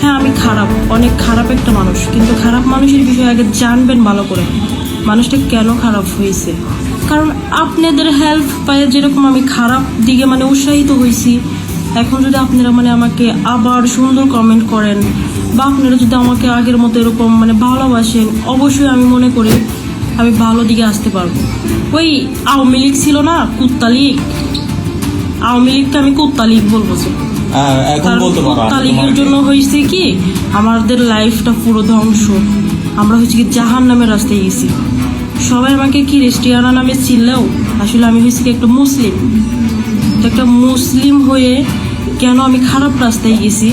হ্যাঁ আমি খারাপ। অনেক খারাপ একটা মানুষ। কিন্তু খারাপ মানুষের বিষয়ে আগে জানবেন ভালো করে। মানুষটা কেন খারাপ হয়েছে? কারণ আপনাদের হেল্প পায়ে যেরকম আমি খারাপ দিকে মানে উৎসাহিত হয়েছি এখন যদি আপনারা মানে আমাকে আবার সুন্দর কমেন্ট করেন বা আপনারা যদি আমাকে আগের মতো এরকম মানে ভালোবাসেন অবশ্যই আমি মনে করি আমি ভালো দিকে আসতে পারব। ওই আওয়ামী লীগ ছিল না কুত্তা লীগ? আওয়ামী লীগকে আমি কুত্তা লীগ বলব। হ্যাঁ, এখন বলতে পারো জন্য হয়েছে কি আমাদের লাইফটা পুরো ধ্বংস। আমরা হচ্ছে কি জাহান নামের রাস্তায় গেছি। সবাই আমাকে কি রেস্টিয়ানা নামে আসলে আমি হয়েছি কি একটা মুসলিম। তো একটা মুসলিম হয়ে কেন আমি খারাপ রাস্তায় গেছি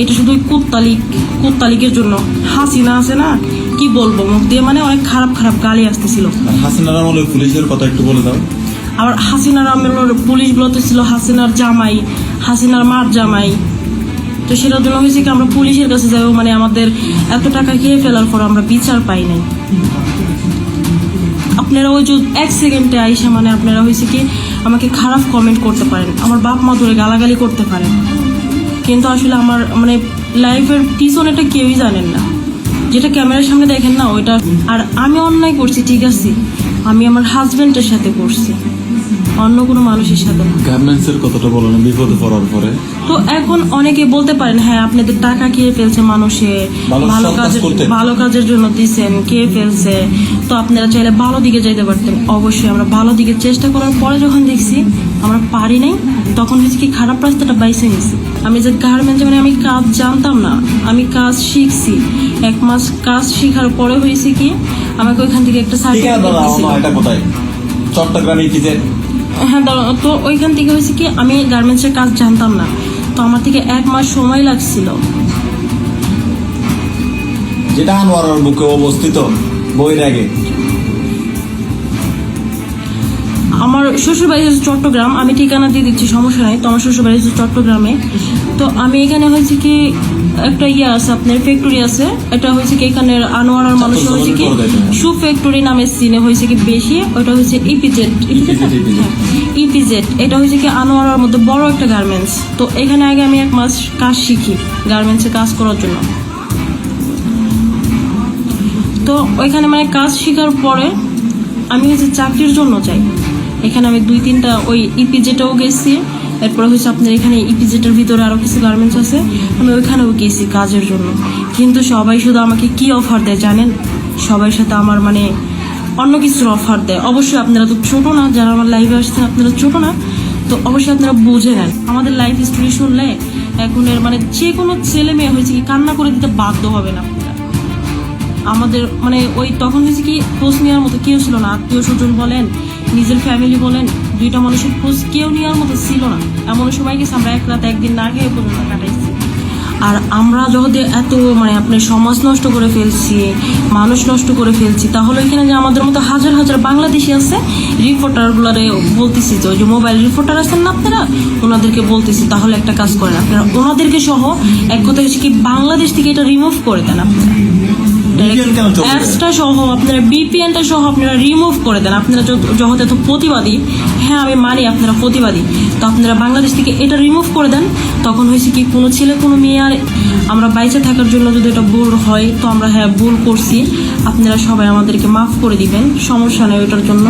এটা শুধু ওই কুত্তা লীগ কুত্তা জন্য। হাসিনা আছে না কি বলব মুখ দিয়ে মানে অনেক খারাপ খারাপ গালি আসতেছিল। হাসিনার আমলে পুলিশের কথা একটু বলে দাও। আবার হাসিনার আমলের পুলিশগুলো তো ছিল হাসিনার জামাই, হাসিনার মার জামাই। তো সেটার জন্য হয়েছে কি আমরা পুলিশের কাছে যাব মানে আমাদের এত টাকা খেয়ে ফেলার পর আমরা বিচার পাই নাই। আপনারা ওই যে এক সেকেন্ডে আইসা মানে আপনারা হয়েছে কি আমাকে খারাপ কমেন্ট করতে পারেন। আমার বাপ মা ধরে গালাগালি করতে পারেন। কিন্তু আসলে আমার মানে লাইফের পিছনেটা কেউই জানেন না। যেটা ক্যামেরার সামনে দেখেন না ওইটা আর আমি অন্যায় করছি ঠিক আছে? আমি আমার হাজবেন্ডের সাথে করছি অন্য কোনো মানুষের সাথে না। গার্মেন্টস কথাটা বলো না বিপদে পড়ার পরে। তো এখন অনেকে বলতে পারেন হ্যাঁ আপনাদের টাকা খেয়ে ফেলছে মানুষে ভালো ভালো কাজ কাজের ভালো কাজের জন্য দিছেন খেয়ে ফেলছে। তো আপনারা চাইলে ভালো দিকে যাইতে পারতেন। অবশ্যই আমরা ভালো দিকে চেষ্টা করার পরে যখন দেখছি আমরা পারি নাই তখন হচ্ছে কি খারাপ রাস্তাটা বাইসে গেছি আমি যে গার্মেন্টে মানে আমি কাজ জানতাম না আমি কাজ শিখছি। এক মাস কাজ শেখার পরে হয়েছে কি আমাকে ওইখান থেকে একটা সার্টিফিকেট হ্যাঁ তো ওইখান থেকে হয়েছে কি আমি গার্মেন্টসের কাজ জানতাম না। তো আমার থেকে এক মাস সময় লাগছিল। যেটা আনোয়ারের বুকে অবস্থিত বৈরাগে আমার শ্বশুর বাড়ি হচ্ছে চট্টগ্রাম আমি ঠিকানা দিয়ে দিচ্ছি সমস্যা নাই তো আমার শ্বশুর বাড়ি হচ্ছে চট্টগ্রামে। তো আমি এখানে হয়েছে কি একটা ইয়ে আছে আপনার ফ্যাক্টরি আছে এটা হয়েছে কি এখানের আনোয়ারার মানুষ হয়েছে কি সু ফ্যাক্টরি নামে সিনে হয়েছে কি বেশি ওটা হচ্ছে ইপিজেড EPZ, EPZ ইপিজেড এটা হয়েছে কি আনোয়ারার মধ্যে বড় একটা গার্মেন্টস তো এখানে আগে আমি এক মাস কাজ শিখি গার্মেন্টসে কাজ করার জন্য। তো ওইখানে মানে কাজ শেখার পরে আমি হচ্ছে চাকরির জন্য চাই। এখানে আমি দুই তিনটা ওই ইপিজেটেও গেছি। এরপরে হচ্ছে আপনার এখানে ইপিজেটের ভিতরে আরও কিছু গার্মেন্টস আছে। আমি ওইখানেও গেছি কাজের জন্য। কিন্তু সবাই শুধু আমাকে কি অফার দেয় জানেন? সবার সাথে আমার মানে অন্য কিছুর অফার দেয়। অবশ্যই আপনারা তো ছোট না, যারা আমার লাইভে আসছেন আপনারা ছোট না। তো অবশ্যই আপনারা বুঝে নেন। আমাদের লাইফ স্টোরি শুনলে এখন এর মানে যে কোনো ছেলে মেয়ে হয়েছে কি কান্না করে দিতে বাধ্য হবে না। আমাদের মানে ওই তখন হয়েছে কি, খোঁজ নেওয়ার মতো কেউ ছিল না। আত্মীয় স্বজন বলেন, নিজের ফ্যামিলি বলেন, দুইটা মানুষের খোঁজ কেউ নেওয়ার মতো ছিল না। এমন সময় গেছে আমরা এক রাত একদিন না খেয়ে পর্যন্ত কাটাইছি। আর আমরা যদি এত মানে আপনার সমাজ নষ্ট করে ফেলছি, মানুষ নষ্ট করে ফেলছি, তাহলে এখানে যে আমাদের মতো হাজার হাজার বাংলাদেশি আছে রিপোর্টারগুলারে বলতেছি যে, ওই যে মোবাইল রিপোর্টার আছেন না আপনারা? ওনাদেরকে বলতেছি, তাহলে একটা কাজ করেন। আপনারা ওনাদেরকে সহ এক কথা কি, বাংলাদেশ থেকে এটা রিমুভ করে দেন আপনারা? অ্যাপসটা সহ আপনারা বিপিএনটা সহ আপনারা রিমুভ করে দেন। আপনারা যত- যখন এত প্রতিবাদী হ্যাঁ আমি মানি আপনারা প্রতিবাদী তো আপনারা বাংলাদেশ থেকে এটা রিমুভ করে দেন। তখন হয়েছে কি কোনো ছেলে কোনো মেয়ে আর আমরা বাইচে থাকার জন্য যদি এটা ভুল হয় তো আমরা হ্যাঁ ভুল করছি। আপনারা সবাই আমাদেরকে মাফ করে দিবেন সমস্যা নেই ওটার জন্য।